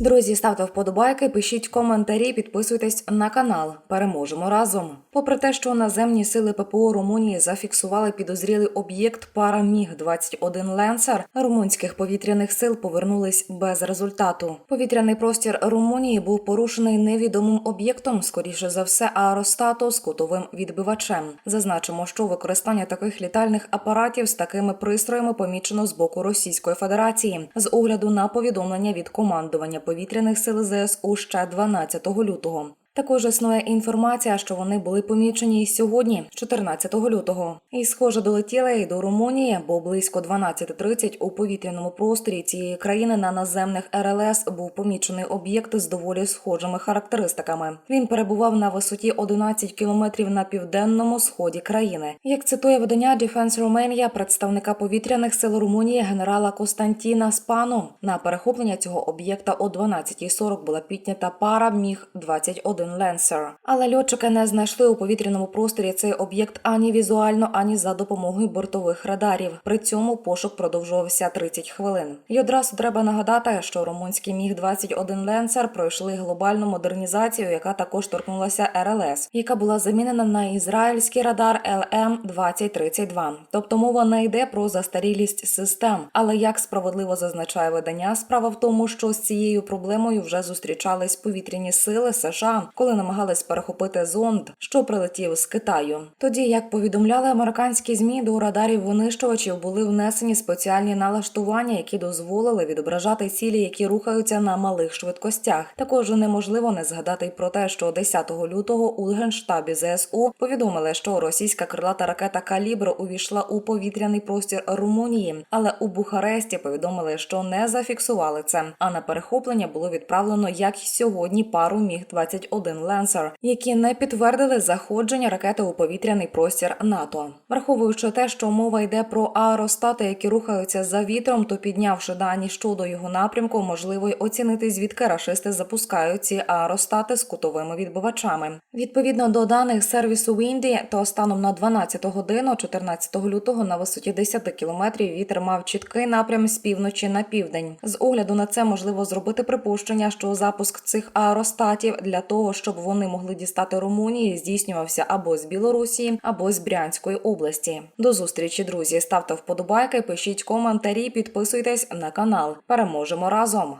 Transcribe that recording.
Друзі, ставте вподобайки, пишіть коментарі, підписуйтесь на канал. Переможемо разом. Попри те, що наземні сили ППО Румунії зафіксували підозрілий об'єкт пара Міг 21 Ленсер, румунських повітряних сил повернулись без результату. Повітряний простір Румунії був порушений невідомим об'єктом, скоріше за все, аеростату з кутовим відбивачем. Зазначимо, що використання таких літальних апаратів з такими пристроями помічено з боку Російської Федерації з огляду на повідомлення від командування повітряних сил ЗСУ ще 12 лютого. Також існує інформація, що вони були помічені і сьогодні, 14 лютого, і схоже долетіли і до Румунії, бо близько 12.30 у повітряному просторі цієї країни на наземних РЛС був помічений об'єкт з доволі схожими характеристиками. Він перебував на висоті 11 кілометрів на південному сході країни. Як цитує видання Defense Romania, представника повітряних сил Румунії генерала Костантіна Спану, на перехоплення цього об'єкта о 12.40 була піднята пара міг 21 Lancer. Але льотчики не знайшли у повітряному просторі цей об'єкт ані візуально, ані за допомогою бортових радарів. При цьому пошук продовжувався 30 хвилин. І одразу треба нагадати, що румунські міг 21 Lancer пройшли глобальну модернізацію, яка також торкнулася РЛС, яка була замінена на ізраїльський радар LM 2032 Тобто мова не йде про застарілість систем. Але як справедливо зазначає видання, справа в тому, що з цією проблемою вже зустрічались повітряні сили США, коли намагались перехопити зонд, що прилетів з Китаю. Тоді, як повідомляли американські змі, до радарів винищувачів були внесені спеціальні налаштування, які дозволили відображати цілі, які рухаються на малих швидкостях. Також неможливо не згадати й про те, що 10 лютого у генштабі ЗСУ повідомили, що російська крилата ракета Калібр увійшла у повітряний простір Румунії, але у Бухаресті повідомили, що не зафіксували це. А на перехоплення було відправлено як сьогодні пару міг 21 Ленсер, які не підтвердили заходження ракети у повітряний простір НАТО, враховуючи те, що мова йде про аеростати, які рухаються за вітром, то піднявши дані щодо його напрямку, можливо й оцінити звідки рашисти запускають ці аеростати з кутовими відбивачами. Відповідно до даних сервісу Windy, то станом на 12 годину, 14 лютого, на висоті 10 кілометрів вітер мав чіткий напрям з півночі на південь. З огляду на це можливо зробити припущення, що запуск цих аеростатів для того, щоб вони могли дістати Румунії, здійснювався або з Білорусі, або з Брянської області. До зустрічі, друзі. Ставте вподобайки, пишіть коментарі, підписуйтесь на канал. Переможемо разом.